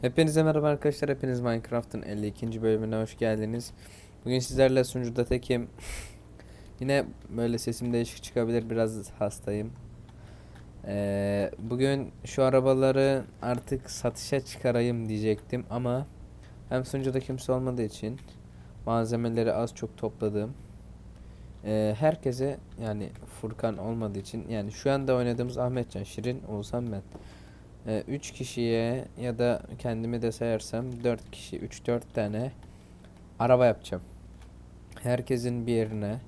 Hepinize merhaba arkadaşlar. Hepiniz Minecraft'ın 52. bölümüne hoş geldiniz. Bugün sizlerle sunucuda tekim. Yine böyle sesim değişik çıkabilir. Biraz hastayım. Ee, bugün şu arabaları artık satışa çıkarayım diyecektim ama hem sunucuda kimse olmadığı için malzemeleri az çok topladım. Ee, herkese yani Furkan olmadığı için yani şu anda oynadığımız Ahmetcan, Şirin, Oğuzhan ben. 3 kişiye ya da kendimi de sayarsam 4 kişi 3-4 tane araba yapacağım. Herkesin bir yerine.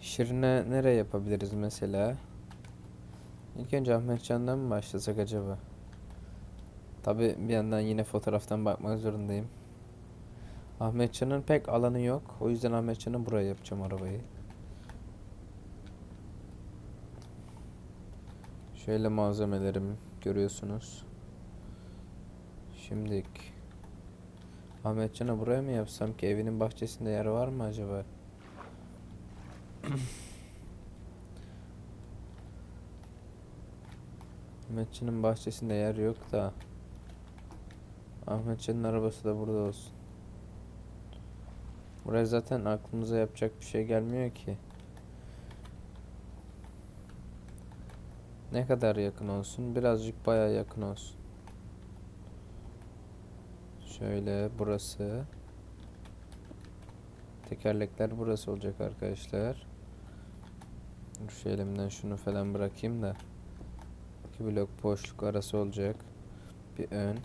Şirine nereye yapabiliriz mesela? İlk önce Ahmetcan'dan mı başlasak acaba? Tabi bir yandan yine fotoğraftan bakmak zorundayım. Ahmetcan'ın pek alanı yok. O yüzden Ahmetcan'ın buraya yapacağım arabayı. Şöyle malzemelerim görüyorsunuz. Şimdilik Ahmetcan'a buraya mı yapsam ki evinin bahçesinde yer var mı acaba? Ahmetcan'ın bahçesinde yer yok da Ahmetcan'ın arabası da burada olsun. Buraya zaten aklımıza yapacak bir şey gelmiyor ki. Ne kadar yakın olsun? Birazcık baya yakın olsun. Şöyle burası. Tekerlekler burası olacak arkadaşlar. Şu elimden şunu falan bırakayım da. İki blok boşluk arası olacak. Bir ön.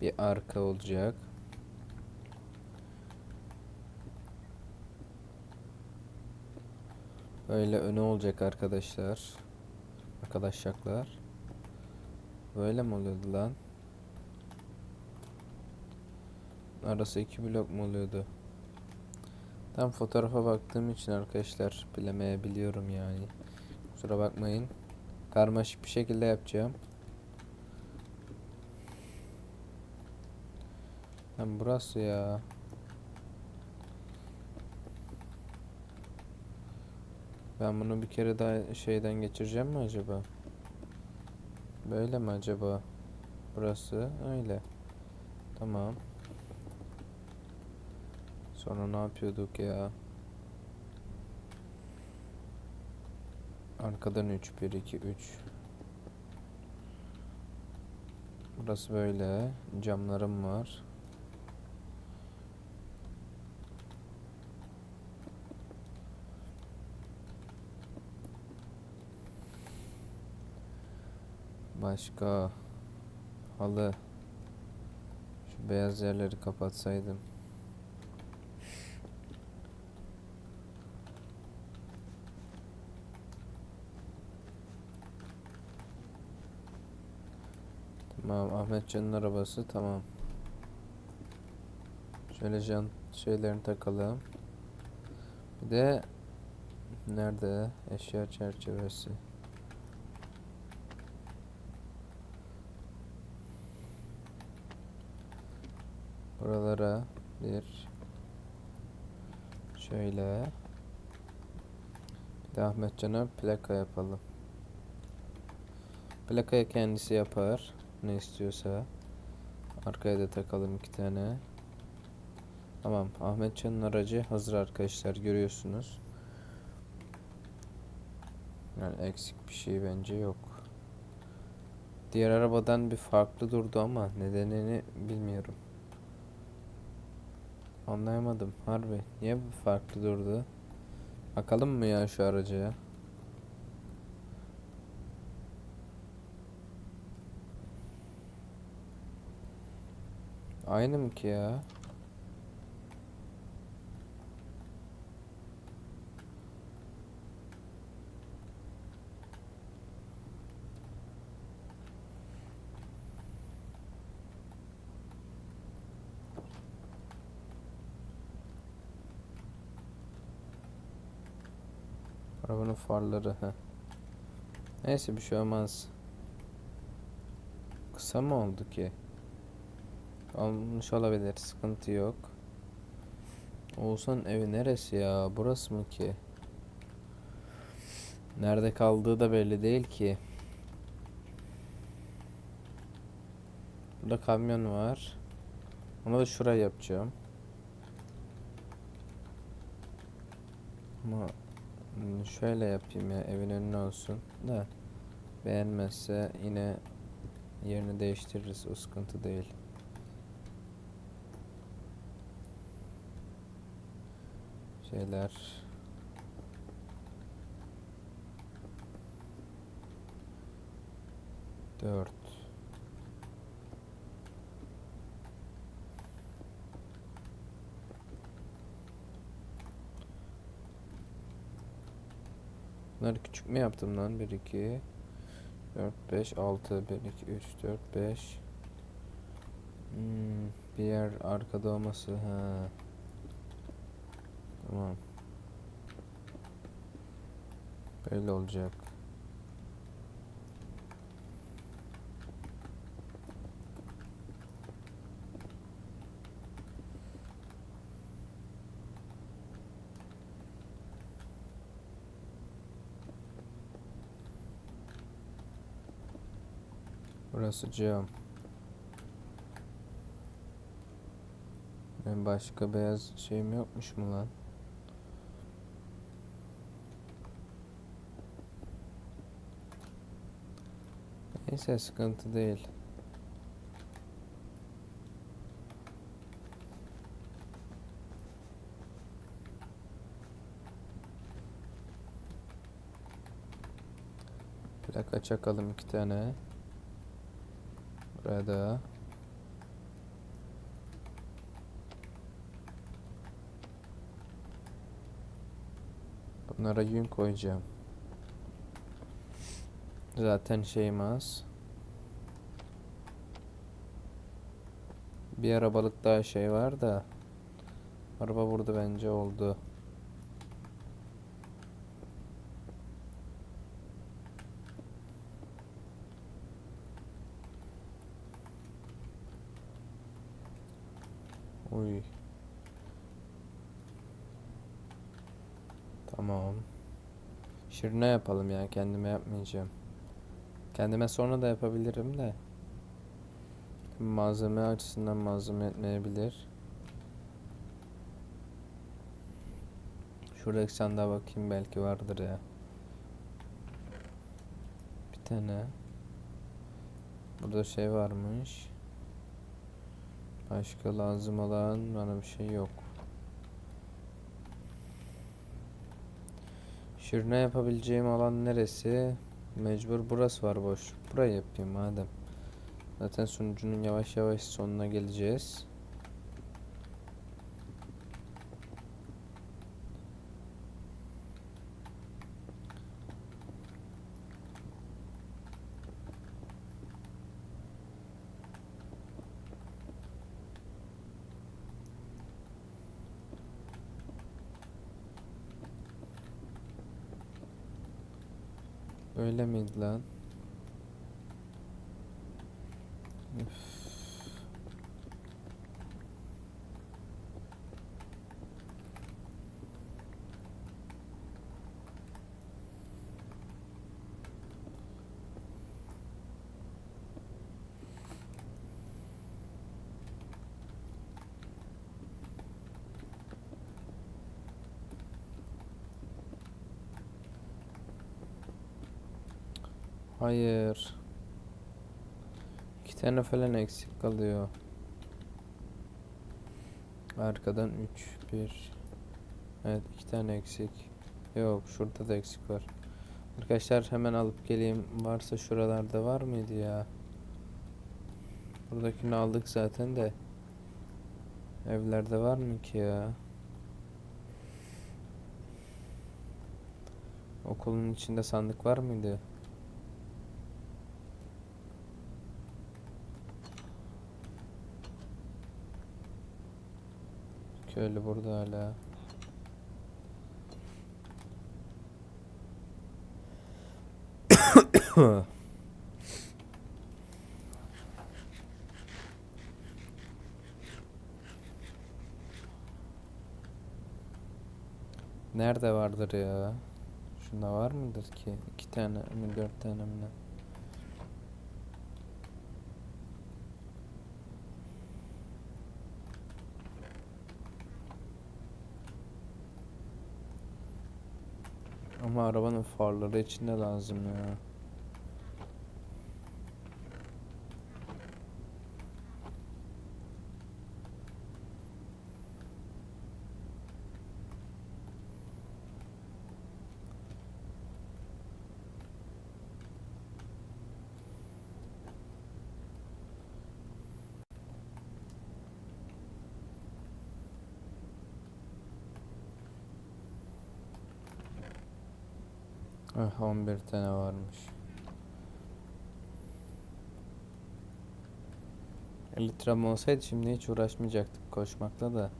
Bir arka olacak. Böyle önü olacak arkadaşlar. Arkadaşlar. Böyle mi oluyordu lan? Arası iki blok mu oluyordu? Tam fotoğrafa baktığım için arkadaşlar bilemeyebiliyorum yani. Kusura bakmayın. Karmaşık bir şekilde yapacağım. Lan burası ya. Ben bunu bir kere daha şeyden geçireceğim mi acaba? Böyle mi acaba? Burası öyle. Tamam. Sonra ne yapıyorduk ya? Arkadan 3 1 2 3. Burası böyle. Camlarım var. Başka halı. Şu beyaz yerleri kapatsaydım. Tamam Ahmetcan'ın arabası tamam. Şöyle jant şeylerini takalım. Bir de nerede eşya çerçevesi? Buralara bir şöyle bir de Ahmetcan'a plaka yapalım. Plakayı kendisi yapar. Ne istiyorsa. Arkaya da takalım iki tane. Tamam. Ahmetcan'ın aracı hazır arkadaşlar. Görüyorsunuz. Yani eksik bir şey bence yok. Diğer arabadan bir farklı durdu ama nedenini bilmiyorum. Anlayamadım harbi. Niye bu farklı durdu? Bakalım mı ya şu araca? Aynı mı ki ya? Arabanın farları ha. Neyse bir şey olmaz. Kısa mı oldu ki? Olmuş olabilir. Sıkıntı yok. Oğuzhan evi neresi ya? Burası mı ki? Nerede kaldığı da belli değil ki. Burada kamyon var. Onu da şuraya yapacağım. Ama hmm, şöyle yapayım ya evin önüne olsun da beğenmezse yine yerini değiştiririz o sıkıntı değil. Şeyler dört Bunları küçük mü yaptım lan? 1 2 4 5 6 1 2 3 4 5 Hmm, bir yer arkada olması ha. Tamam. Böyle olacak. Burası cam. Ben başka beyaz şeyim yokmuş mu lan? Neyse sıkıntı değil. Plaka çakalım iki tane. Buraya da. Bunlara yün koyacağım. Zaten şeyim az. Bir arabalık daha şey var da. Araba burada bence oldu. Uy. Tamam. Şirine yapalım ya. Kendime yapmayacağım. Kendime sonra da yapabilirim de. Malzeme açısından malzeme etmeyebilir. Şuradaki sandığa bakayım belki vardır ya. Bir tane. Burada şey varmış. Başka lazım olan bana bir şey yok. Şırna yapabileceğim alan neresi? Mecbur burası var boş. Burayı yapayım madem. Zaten sunucunun yavaş yavaş sonuna geleceğiz. Öyle miydi lan? Hayır. İki tane falan eksik kalıyor. Arkadan 3 1 Evet iki tane eksik. Yok şurada da eksik var. Arkadaşlar hemen alıp geleyim. Varsa şuralarda var mıydı ya? Buradakini aldık zaten de. Evlerde var mı ki ya? Okulun içinde sandık var mıydı? Köylü burada hala. Nerede vardır ya? Şunda var mıdır ki? İki tane mi dört tane mi ne? Ama arabanın farları için de lazım ya. Ah 11 tane varmış. 50 liram olsaydı şimdi hiç uğraşmayacaktık koşmakla da.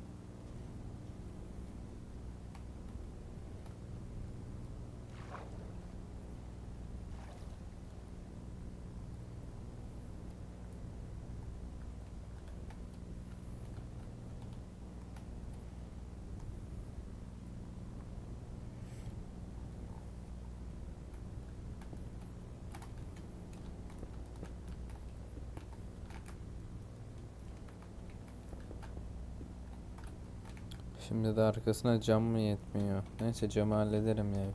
Şimdi de arkasına cam mı yetmiyor? Neyse camı hallederim ya.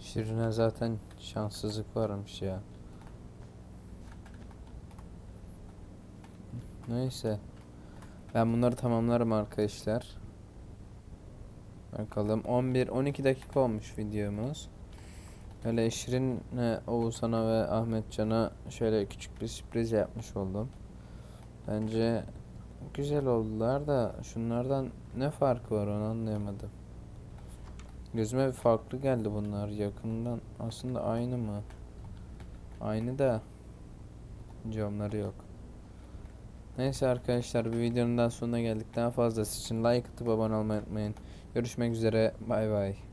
Şirine zaten şanssızlık varmış ya. Neyse. Ben bunları tamamlarım arkadaşlar. Bakalım 11-12 dakika olmuş videomuz. Öyle Şirin e, Oğuzhan'a ve Ahmetcan'a şöyle küçük bir sürpriz yapmış oldum. Bence güzel oldular da şunlardan ne farkı var onu anlayamadım. Gözüme bir farklı geldi bunlar yakından. Aslında aynı mı? Aynı da camları yok. Neyse arkadaşlar bir videonun daha sonuna geldik. Daha fazlası için like atıp abone olmayı unutmayın. Görüşmek üzere. Bay bay.